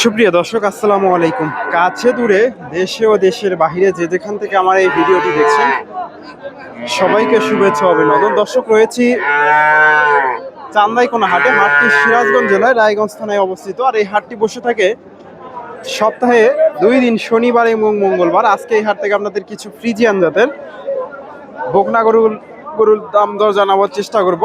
সুপ্রিয় দর্শক, আসসালামু আলাইকুম। কাছে দূরে, দেশে ও দেশের বাহিরে যে যেখান থেকে আমার এই ভিডিওটি দেখছেন, সবাইকে শুভেচ্ছা অভিনন্দন। দর্শক, রয়েছি চান্দাইকোনা হাটে, হাটটি সিরাজগঞ্জ জেলায় রায়গঞ্জ থানায় অবস্থিত। আর এই হাটটি বসে থাকে সপ্তাহে দুই দিন, শনিবার এবং মঙ্গলবার। আজকে এই হাট থেকে আপনাদের কিছু ফ্রিজিয়ান জাতের বকনা গরুর দাম দর জানাবার চেষ্টা করব।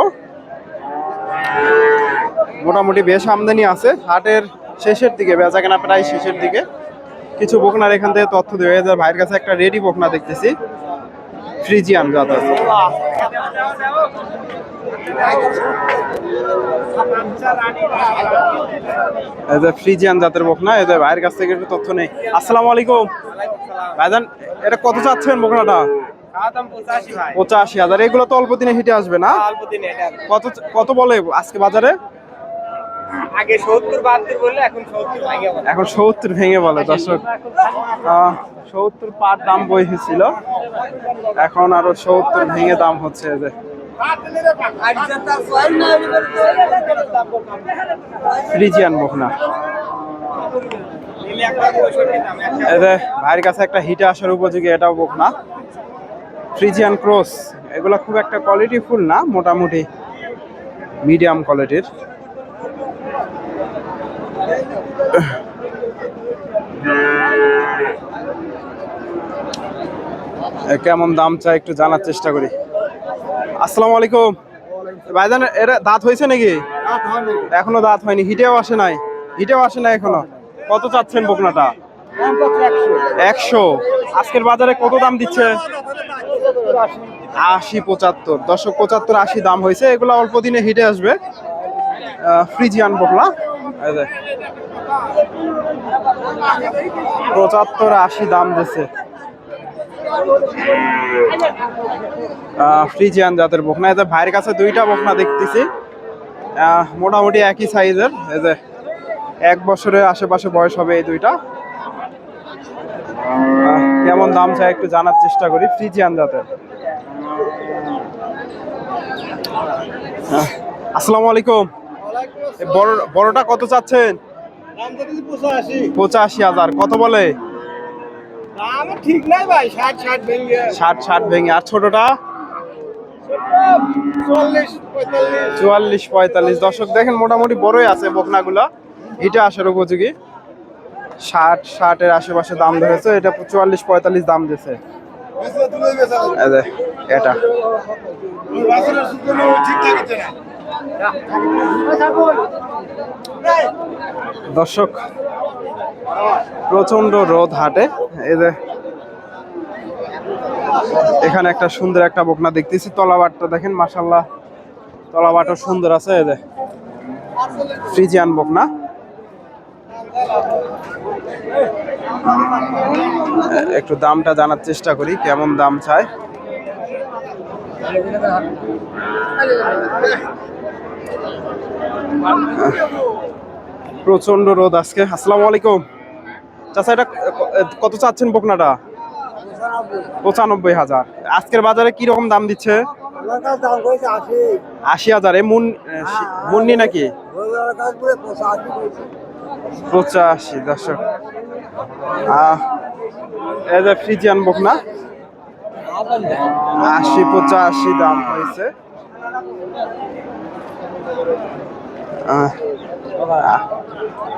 মোটামুটি বেশ আমদানি আছে। হাটের শেষের দিকে বেচা কেনা প্রায় শেষের দিকে। কিছু বকনার এখান থেকে তথ্য দেওয়া যায় ভাইয়ের কাছে একটা রেডি বকনা দেখতেছি। ফ্রিজিয়ান জাত আছে। এই ফ্রিজিয়ান জাতের যে ভাইয়ের কাছ থেকে একটু তথ্য নেই। আসসালামু আলাইকুম। ভাইজান, এটা কত চাচ্ছেন বকনাটা? পঁচাশি হাজার। এগুলো তো অল্প দিনে হিটে আসবে না? কত কত বলে আজকে বাজারে? আগে সত্তর বাহাত্তর বললে এখন সত্তর ভাঙে বলে। এখন সত্তর ভেঙে বলে দর্শক। আহ, সত্তর পার দাম বইছিল এখন আরও সত্তর ভেঙে দাম হচ্ছে যে। ফ্রিজিয়ান ভাইয়ের কাছে একটা হিটে আসার উপযোগী এটাও বকনা। ফ্রিজিয়ান ক্রস এগুলো খুব একটা কোয়ালিটি ফুল না মোটামুটি মিডিয়াম কোয়ালিটির কেমন দাম চাই একটু জানার চেষ্টা করি। আসসালামু আলাইকুম। ভাইজান এটা দাঁত হয়েছে নাকি? এখনও দাঁত হয়নি হিটেও আসে নাই। হিটেও আসে না এখনও। কত চাচ্ছেন বকনাটা? একশো। আজকের বাজারে কত দাম দিচ্ছে? আশি পঁচাত্তর। দশক পঁচাত্তর আশি দাম হয়েছে। এগুলো অল্প দিনে হিটে আসবে। ফ্রিজিয়ান বোকলা পঁচাত্তর আশি দাম আহ, ফ্রিজিয়ান জাতের বকনা। এতে ভাইয়ের কাছে দুইটা বকনা দেখতেছি। মোটামুটি একই সাইজের। এই যে এক বছরের আশেপাশে বয়স হবে এই দুইটা। কেমন দাম চাই একটু জানার চেষ্টা করি ফ্রিজিয়ান জাতের। আসসালামু আলাইকুম। বড় বড়টা কত চাচ্ছেন? পঁচাশি। হাজার কত বলে? ঠিক নাই ভাই ষাট ষাট ভেঙে। ষাট ষাট ভেঙে আর ছোটটা? চুয়াল্লিশ পঁয়তাল্লিশ। দশক দেখেন মোটামুটি বড়ই আছে বকনাগুলা। এটা আসার উপযোগী। ষাট, ষাটের আশেপাশে দাম ধরেছে, এটা চুয়াল্লিশ, পঁয়তাল্লিশ দাম দিয়েছে। এটা। দর্শক প্রচণ্ড রোদ হাটে। এই যে, এখানে একটা সুন্দর একটা বকনা দেখতেছি, তলাবাটটা দেখেন মাসাল্লাহ তলাবাটও সুন্দর আছে যে, ফ্রিজিয়ান বকনা। একটু দামটা জানার চেষ্টা করি, কেমন দাম চায়? প্রচণ্ড রোদ আজকে। আসসালামু আলাইকুম। চাচা, এটা কত চাচ্ছেন বকনাটা? পঁচানব্বই হাজার। আজকের বাজারে কি রকম দাম দিচ্ছে? আশি হাজার। এ মুন মুন্নি নাকি? পঁচাশি, দর্শক। যে ফ্রিজিয়ান বকনা আশি, পঁচাশি দাম হয়েছে।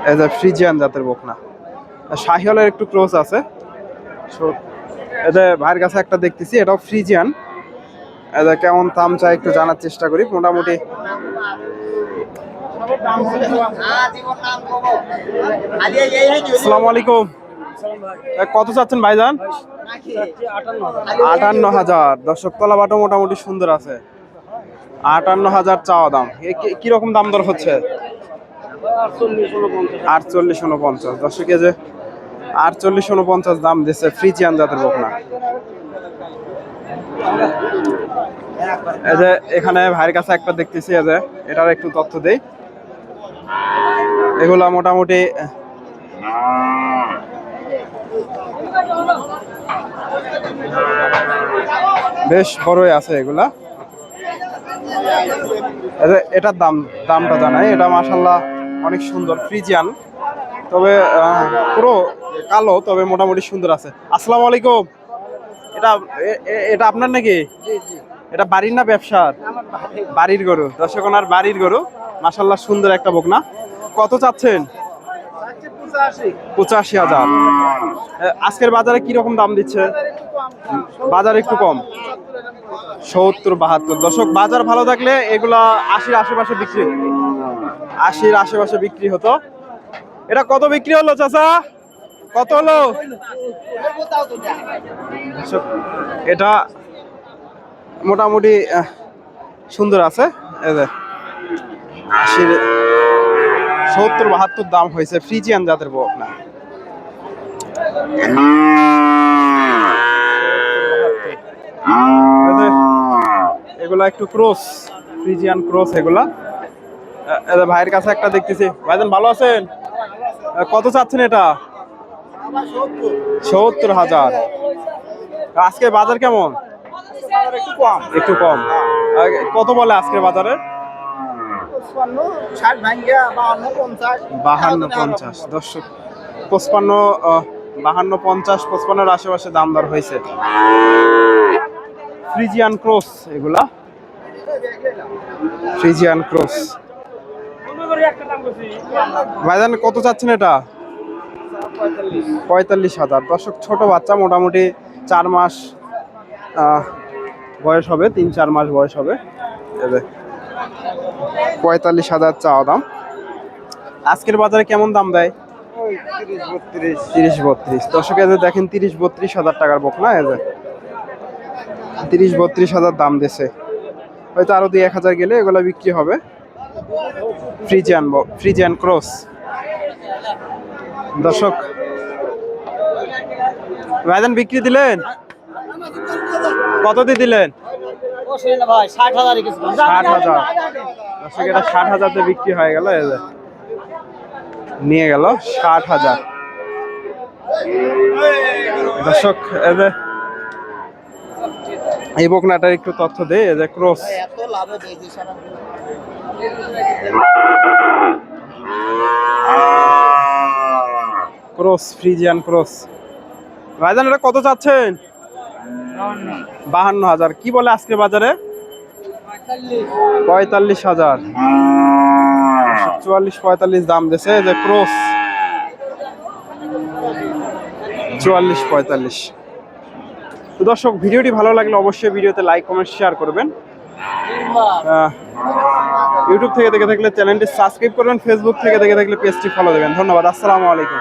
এই ফ্রিজিয়ান জাতের বকনা। শাহিওয়ালের একটু ক্লোজ আছে। এই ভাইয়ের কাছে একটা দেখতেছি, এটাও ফ্রিজিয়ান। যে কেমন দাম চাই একটু জানার চেষ্টা করি। মোটামুটি কত চাচ্ছেন ভাইজান? আটান্ন হাজার। দর্শক তলা বাটো মোটামুটি সুন্দর আছে। আটান্ন হাজার চাওয়া দাম। কীরকম দাম দর হচ্ছে? আটচল্লিশ উনপঞ্চাশ। দর্শকে যে আটচল্লিশ উনপঞ্চাশ দাম দিচ্ছে ফ্রিজিয়ান জাতের বকনা। এই যে এখানে ভাইয়ের কাছে একটা দেখতেছি যে এটার একটু তথ্য দেই। এগুলা মোটামুটি বেশ বড়ই আছে এগুলা। এটার দাম দামটা জানাই। এটা মাশাল্লাহ অনেক সুন্দর ফ্রিজিয়ান। তবে পুরো কালো তবে মোটামুটি সুন্দর আছে। আসসালামু আলাইকুম। এটা এটা আপনার নাকি? এটা বাড়ির না ব্যবসার? বাড়ির। গরু দর্শক ওনার বাড়ির গরু। মাশাল্লাহ সুন্দর একটা বকনা। কত চাচ্ছেন? পঁচাশি হাজার। আজকের বাজারে কি রকম দাম দিচ্ছে? বাজার একটু কম। সত্তর, বাহাত্তর। দর্শক, বাজার ভালো থাকলে এগুলা আশির আশেপাশে বিক্রি আশির আশেপাশে বিক্রি হতো। এটা কত বিক্রি হলো, চাচা? কত হলো? এটা মোটামুটি সুন্দর আছে। যে, আশির সত্তর বাহাত্তর দাম হয়েছে ফ্রিজিয়ান জাতের বক না এগুলা একটু ক্রস ফ্রিজিয়ান ক্রস এগুলা। ভাইয়ের কাছে একটা দেখতেছি। ভাইজান ভালো আছেন? কত চাচ্ছেন এটা? সত্তর হাজার। আজকে বাজার কেমন? একটু কম। একটু কম। কত বলে আজকে বাজারে? বাহান্ন পঞ্চাশ। দর্শক পঁচপান্ন বাহান্ন পঞ্চাশ পঁচপান্নর আশেপাশে দাম দর হয়েছে। ফ্রিজিয়ান ক্রস এগুলা। Friesian cross. ভাইজান কত চাচ্ছেন এটা? পঁয়তাল্লিশ হাজার। দর্শক ছোট বাচ্চা মোটামুটি চার মাস বয়স হবে তিন চার মাস বয়স হবে। পঁয়তাল্লিশ হাজার চাওয়া দাম। আজকের বাজারে কেমন দাম দেয়? তিরিশ বত্রিশ। তিরিশ বত্রিশ। দর্শক এদের দেখেন তিরিশ বত্রিশ হাজার টাকার বক না এদের তিরিশ বত্রিশ হাজার দাম দিছে। হয়তো আরও দুই এক হাজার গেলে এগুলো বিক্রি হবে। Friesian Friesian cross. দর্শক ভাইজান বিক্রি দিলেন? কত দিয়ে দিলেন? ভাই ষাট হাজার ষাট হাজার। দর্শক, এটা ষাট হাজারতে বিক্রি হয়ে গেল। নিয়ে গেল ষাট হাজার। দর্শক যে, এই বকনাটার একটু তথ্য এই যে ক্রস। Cross, Friesian cross. ভাইজান, এটা কত চাচ্ছেন? বাহান্ন হাজার। কি বলে আজকে বাজারে? পঁয়তাল্লিশ হাজার। চুয়াল্লিশ, পঁয়তাল্লিশ দাম দিছে যে ক্রস। চুয়াল্লিশ, পঁয়তাল্লিশ। তো দর্শক, ভিডিওটি ভালো লাগলে অবশ্যই ভিডিওতে লাইক, কমেন্ট, শেয়ার করবেন। ইউটিউব থেকে দেখে থাকলে চ্যানেলটি সাবস্ক্রাইব করবেন, ফেসবুক থেকে দেখে থাকলে পেজটি ফলো দেবেন। ধন্যবাদ, আসসালামু আলাইকুম।